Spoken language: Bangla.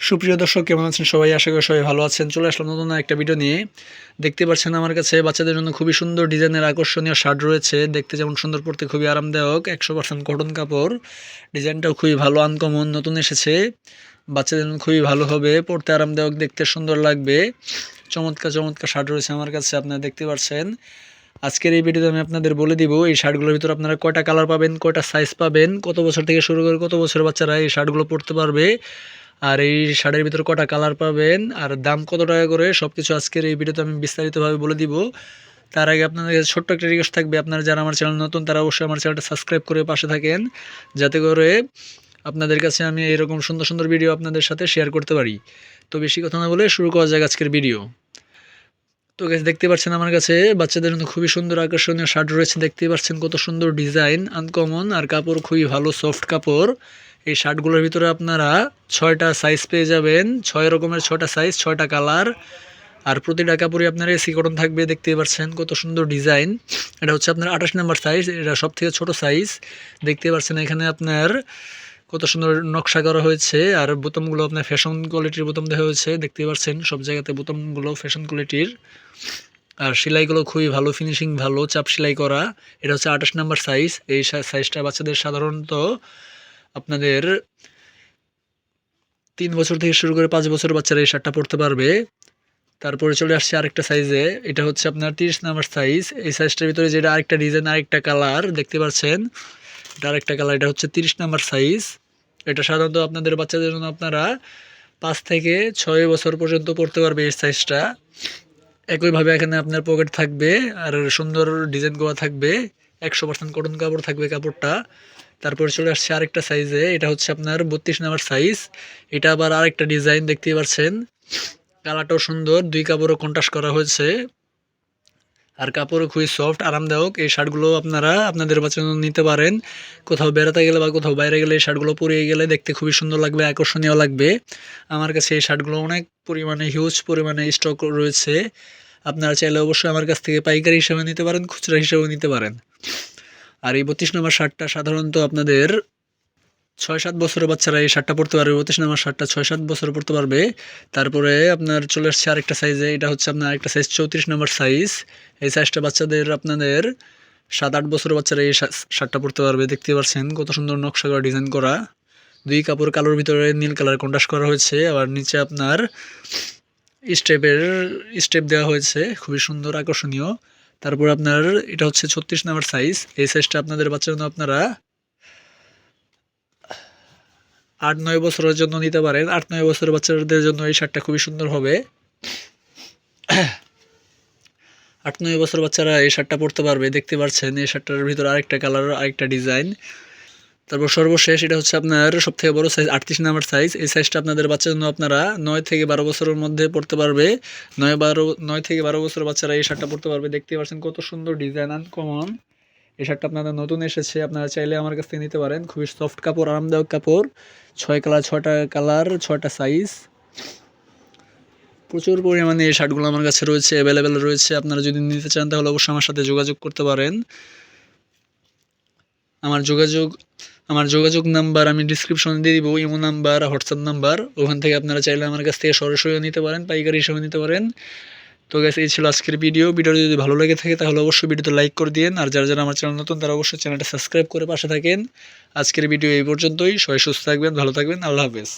সুপ্রিয় দর্শক, কেমন আছেন সবাই? আশা করি সবাই ভালো আছেন। চলে আসলাম নতুন একটা ভিডিও নিয়ে। দেখতে পাচ্ছেন আমার কাছে বাচ্চাদের জন্য খুবই সুন্দর ডিজাইনের আকর্ষণীয় শার্ট রয়েছে। দেখতে যেমন সুন্দর পড়তে খুবই আরামদায়ক। একশো পার্সেন্ট কটন কাপড়। ডিজাইনটাও খুবই ভালো আনকমন নতুন এসেছে। বাচ্চাদের জন্য খুবই ভালো হবে। পড়তে আরামদায়ক, দেখতে সুন্দর লাগবে। চমৎকার চমৎকার শার্ট রয়েছে আমার কাছে, আপনারা দেখতে পাচ্ছেন। আজকের এই ভিডিওতে আমি আপনাদের বলে দিব, এই শার্টগুলোর ভিতরে আপনারা কয়টা কালার পাবেন, কয়টা সাইজ পাবেন, কত বছর থেকে শুরু করে কত বছর বাচ্চারা এই শার্টগুলো পরতে পারবে। আর এই শাড়ির ভিতরে কটা কালার পাবেন, আর দাম কত টাকা করে সব কিছু আজকের এই ভিডিওতে আমি বিস্তারিতভাবে বলে দিব। তার আগে আপনাদের কাছে ছোট্ট একটা রিকোয়েস্ট থাকবে, আপনারা যারা আমার চ্যানেল নতুন, তারা অবশ্যই আমার চ্যানেলটা সাবস্ক্রাইব করে পাশে থাকেন, যাতে করে আপনাদের কাছে আমি এরকম সুন্দর সুন্দর ভিডিও আপনাদের সাথে শেয়ার করতে পারি। তো বেশি কথা না বলে শুরু করা যাক আজকের ভিডিও তো গাছ দেখতে পাচ্ছেন আমার কাছে বাচ্চাদের জন্য খুবই সুন্দর আকর্ষণীয় শার্ট রয়েছে। দেখতে পাচ্ছেন কত সুন্দর ডিজাইন আনকমন আর কাপড় খুবই ভালো সফট কাপড়। এই শার্টগুলোর ভিতরে আপনারা ছয়টা সাইজ পেয়ে যাবেন, ছয় রকমের ছয়টা সাইজ ছয়টা কালার আর প্রতিটা কাপড়ই আপনার এসি কটন থাকবে দেখতে পাচ্ছেন কত সুন্দর ডিজাইন এটা হচ্ছে আপনার আঠাশ নাম্বার সাইজ এটা সব থেকে ছোটো সাইজ দেখতে পাচ্ছেন এখানে আপনার কত সুন্দর নকশা করা হয়েছে, আর বোতামগুলো আপনার ফ্যাশন কোয়ালিটির বোতাম দেওয়া হয়েছে দেখতে পাচ্ছেন, সব জায়গাতে বোতামগুলো ফ্যাশন কোয়ালিটির আর সেলাইগুলো খুবই ভালো ফিনিশিং ভালো, চাপ সেলাই করা, এটা হচ্ছে আঠাশ নাম্বার সাইজ এই সাইজটা বাচ্চাদের সাধারণত আপনাদের তিন বছর থেকে শুরু করে পাঁচ বছর বাচ্চারা এই শার্টটা পরতে পারবে। তারপরে চলে আসছে আরেকটা সাইজে এটা হচ্ছে আপনার তিরিশ নাম্বার সাইজ এই সাইজটার ভিতরে যেটা আরেকটা ডিজাইন আরেকটা কালার দেখতে পাচ্ছেন? আরেকটা কালার এটা হচ্ছে তিরিশ নাম্বার সাইজ এটা সাধারণত আপনাদের বাচ্চাদের জন্য আপনারা পাঁচ থেকে ছয় বছর পর্যন্ত পড়তে পারবে এই সাইজটা একইভাবে এখানে আপনার পকেট থাকবে, আর সুন্দর ডিজাইন করা থাকবে, একশো পার্সেন্ট কটন কাপড় থাকবে কাপড়টা। তারপরে চলে আসছে আরেকটা সাইজে এটা হচ্ছে আপনার বত্রিশ নাম্বার সাইজ এটা আবার আরেকটা ডিজাইন দেখতেই পাচ্ছেন। কালারটাও সুন্দর, দুই কাপড়ও কন্ট্রাস্ট করা হয়েছে। আর কাপড়ও খুবই সফট আরামদায়ক। এই শার্টগুলো আপনারা আপনাদের জন্য নিতে পারেন, কোথাও বেড়াতে গেলে বা কোথাও বাইরে গেলে এই শার্টগুলো পরিয়ে গেলে দেখতে খুবই সুন্দর লাগবে, আকর্ষণীয় লাগবে। আমার কাছে এই শার্টগুলো অনেক পরিমাণে হিউজ পরিমাণে স্টক রয়েছে। আপনারা চাইলে অবশ্যই আমার কাছ থেকে পাইকারি হিসেবে নিতে পারেন, খুচরা হিসেবেও নিতে পারেন। আর এই বত্রিশ নম্বর শার্টটা সাধারণত আপনাদের ছয় সাত বছরের বাচ্চারা এই শার্টটা পড়তে পারবে বত্রিশ নম্বর শার্টটা ছয় সাত বছর পড়তে পারবে। তারপরে আপনার চলে আসছে আরেকটা সাইজে এটা হচ্ছে আপনার আরেকটা সাইজ চৌত্রিশ নম্বর সাইজ এই সাইজটা বাচ্চাদের আপনাদের সাত আট বছরের বাচ্চারা এই শার্টটা পড়তে পারবে দেখতে পাচ্ছেন কত সুন্দর নকশা করা ডিজাইন করা। দুই কাপড় কালোর ভিতরে নীল কালার কন্ট্রাস্ট করা হয়েছে, আবার নিচে আপনার স্টেপের স্টেপ দেওয়া হয়েছে, খুবই সুন্দর, আকর্ষণীয়। তারপর আপনার, এটা হচ্ছে ছত্রিশ নাম্বার সাইজ এই সাইজটা আপনাদের বাচ্চার জন্য আপনারা আট, নয় বছরের জন্য নিতে পারেন। আট, নয় বছরের বাচ্চাদের জন্য এই শার্টটা খুবই সুন্দর হবে। আট, নয় বছর বাচ্চারা এই শার্টটা পরতে পারবে। দেখতে পাচ্ছেন, এই শার্টটার ভিতরে আরেকটা কালার, আরেকটা ডিজাইন। তারপর সর্বশেষ এটা হচ্ছে আপনার সব থেকে বড় সাইজ আটত্রিশ নাম্বার সাইজ এই সাইজটা আপনাদের বাচ্চার জন্য আপনারা নয় থেকে বারো বছরের মধ্যে পড়তে পারবে। নয়, বারো, নয় থেকে বারো বছর বাচ্চারা এই শার্টটা পড়তে পারবে। দেখতে পাচ্ছেন কত সুন্দর ডিজাইন আনকমন এই শার্টটা আপনাদের নতুন এসেছে, আপনারা চাইলে আমার কাছ থেকে নিতে পারেন। খুবই সফট কাপড়, আরামদায়ক কাপড়। ছয় কালার, ছটা কালার, ছটা সাইজ প্রচুর পরিমাণে এই শার্টগুলো আমার কাছে রয়েছে অ্যাভেলেবেল রয়েছে। আপনারা যদি নিতে চান, তাহলে অবশ্যই আমার সাথে যোগাযোগ করতে পারেন। আমার যোগাযোগ আমার যোগাযোগ নাম্বার আমি ডিসক্রিপশনে দিয়ে দিব, ইমো নাম্বার, হোয়াটসঅ্যাপ নাম্বার। ওখান থেকে আপনারা চাইলে আমার কাছ থেকে সরাসরি নিতে পারেন, পাইকারি হিসেবে নিতে পারেন। তো গেছে এই ছিল আজকের ভিডিও ভিডিওটি যদি ভালো লেগে থাকে, তাহলে অবশ্যই ভিডিওতে লাইক করে দিন আর যারা যারা আমার চ্যানেল নতুন, তারা অবশ্যই চ্যানেলটা সাবস্ক্রাইব করে পাশে থাকেন। আজকের ভিডিও এই পর্যন্তই। সবাই সুস্থ থাকবেন, ভালো থাকবেন। আল্লাহ হাফেজ।